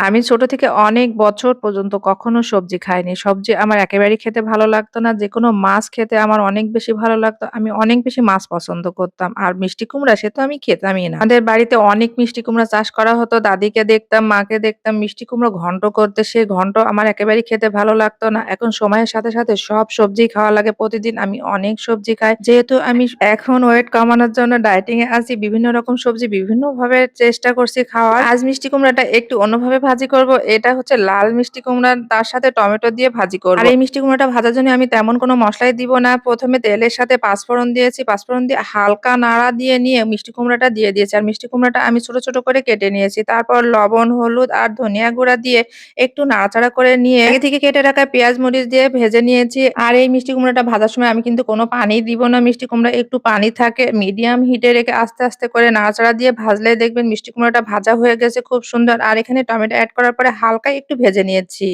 আমি ছোট থেকে অনেক বছর পর্যন্ত কখনো সবজি খাইনি। সবজি আমার একেবারেই খেতে ভালো লাগতো না। যেকোনো মাছ খেতে আমার অনেক বেশি ভালো লাগতো। আমি অনেক বেশি মাছ পছন্দ করতাম। আর মিষ্টি কুমড়া সে তো আমি খেতামই না। আমাদের বাড়িতে অনেক মিষ্টি কুমড়া চাষ করা হতো। দাদিকে দেখতাম, মাকে দেখতাম মিষ্টি কুমড়ো ঘন্ট করতে। সে ঘন্ট আমার একেবারেই খেতে ভালো লাগতো না। এখন সময়ের সাথে, সাথে সব সবজিই খাওয়া লাগে। প্রতিদিন আমি অনেক সবজি খাই। যেহেতু আমি এখন ওয়েট কমানোর জন্য ডায়েটিং এ আছি, বিভিন্ন রকম সবজি বিভিন্নভাবে চেষ্টা করছি খাওয়ার। আজ মিষ্টি কুমড়াটা একটু অন্যভাবে ভাজি করব। এটা হচ্ছে লাল মিষ্টি কুমড়া তার সাথে টমেটো দিয়ে ভাজি করব। আর এই মিষ্টি কুমড়াটা ভাজার জন্য আমি তেমন কোনো মসলাই দিব না। প্রথমে তেলের সাথে পাঁচফোড়ন দিয়েছি। পাঁচফোড়ন দিয়ে হালকা নাড়া দিয়ে নিয়ে মিষ্টি কুমড়াটা দিয়ে দিয়েছি। আর মিষ্টি কুমড়াটা আমি ছোট, ছোট করে কেটে নিয়েছি। তারপর লবণ, হলুদ আর ধনিয়া গুঁড়া দিয়ে একটু নাড়াচাড়া করে নিয়ে আগে থেকে কেটে রাখা পেঁয়াজ মরিচ দিয়ে ভেজে নিয়েছি। আর এই মিষ্টি কুমড়াটা ভাজার সময় আমি কিন্তু কোনো পানি দিব না। মিষ্টি কুমড়া একটু পানি থাকে। মিডিয়াম হিটে রেখে আস্তে, আস্তে করে নাড়াচাড়া দিয়ে ভাজলে দেখবেন মিষ্টি কুমড়াটা ভাজা হয়ে গেছে খুব সুন্দর। আর এখানে টমেটো এড করার পরে হালকা একটু ভেজে নিয়েছি।